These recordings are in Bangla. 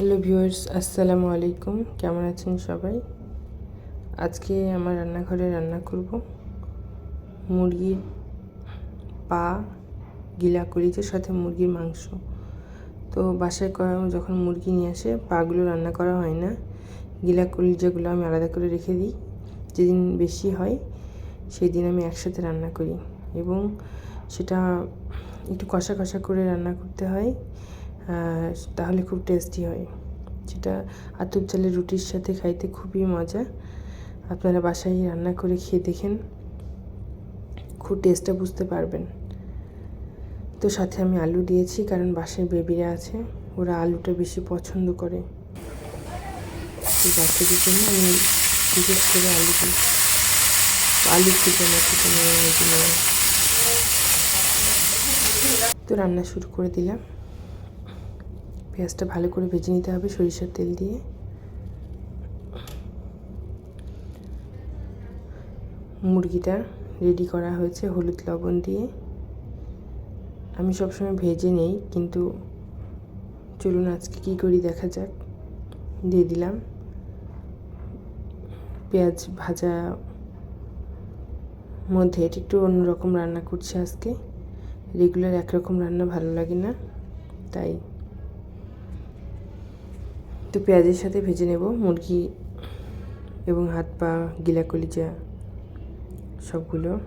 হ্যালো ভিউয়ার্স আসসালামু আলাইকুম কেমন আছেন সবাই? আজকে আমার রান্নাঘরে রান্না করব মুরগির পা গিলা কলিজের সাথে মুরগির মাংস। তো বাসায় করা যখন মুরগি নিয়ে আসে, পাগুলো রান্না করা হয় না। গিলা কলিজাগুলো আমি আলাদা করে রেখে দিই। যেদিন বেশি হয় সেই দিন আমি একসাথে রান্না করি। এবং সেটা একটু কষা কষা করে রান্না করতে হয়। তাহলে খুব টেস্টি হয়। যেটা আতপ চালের রুটির সাথে খাইতে খুবই মজা। আপনারা বাসায় রান্না করে খেয়ে দেখেন। খুব টেস্টটা বুঝতে পারবেন। তো সাথে আমি আলু দিয়েছি, কারণ বাসায় বেবিরা আছে। ওরা আলুটা বেশি পছন্দ করে। বাচ্চাদের জন্য আমি বিশেষ করে আলু দিই। আলু তো রান্না শুরু করে দিলাম। পেঁয়াজটা ভালো করে ভেজে নিতে হবে সরিষার তেল দিয়ে। মুরগিটা রেডি করা হয়েছে হলুদ লবণ দিয়ে। আমি সবসময় ভেজে নেই, কিন্তু চলুন আজকে কী করি দেখা যাক। দিয়ে দিলাম পেঁয়াজ ভাজা মধ্যে। এটা একটু অন্যরকম রান্না করছি আজকে। রেগুলার একরকম রান্না ভালো লাগে না, তাই তো পেঁয়াজের সাথে ভেজে নেব, মুরগি এবং হাত পা, গিলা কলিজা, সবগুলো।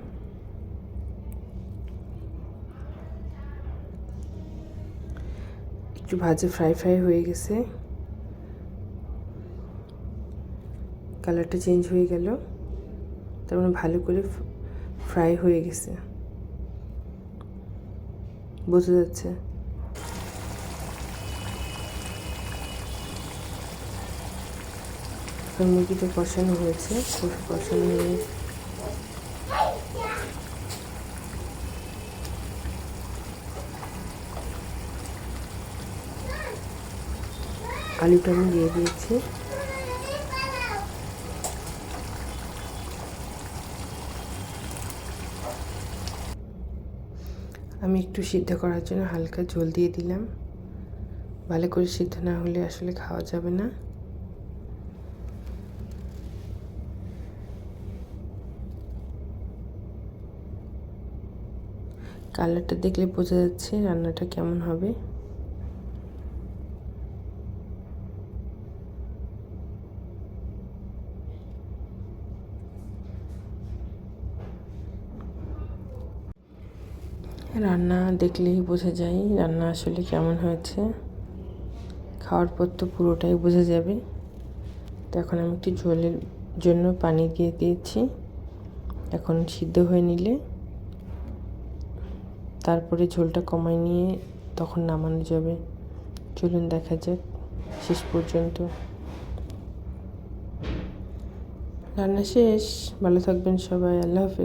একটু ভাজে ফ্রাই ফ্রাই হয়ে গেছে। কালারটা চেঞ্জ হয়ে গেল। তার মানে ভালো করে ফ্রাই হয়ে গেছে। বোঝা যাচ্ছে? মুরগিটা কষানো হয়েছে কষানো হয়ে আলুটা আমি দিয়ে দিয়েছি। আমি একটু সিদ্ধ করার জন্য হালকা জল দিয়ে দিলাম। ভালো করে সিদ্ধ না হলে আসলে খাওয়া যাবে না। কালারটা দেখলে বোঝা যাচ্ছে রান্নাটা কেমন হবে। রান্না দেখলেই বোঝা যায় রান্না আসলে কেমন হয়েছে। খাওয়ার পর তো পুরোটাই বোঝা যাবে। তো এখন আমি একটু ঝোলের জন্য পানি দিয়ে দিয়েছি। এখন সিদ্ধ হয়ে নিলে তারপরে ঝোলটা কমায় নিয়ে তখন নামানো যাবে। চলুন দেখা যাক, শেষ পর্যন্ত। রান্না শেষ, ভালো থাকবেন সবাই, আল্লাহ হাফেজ।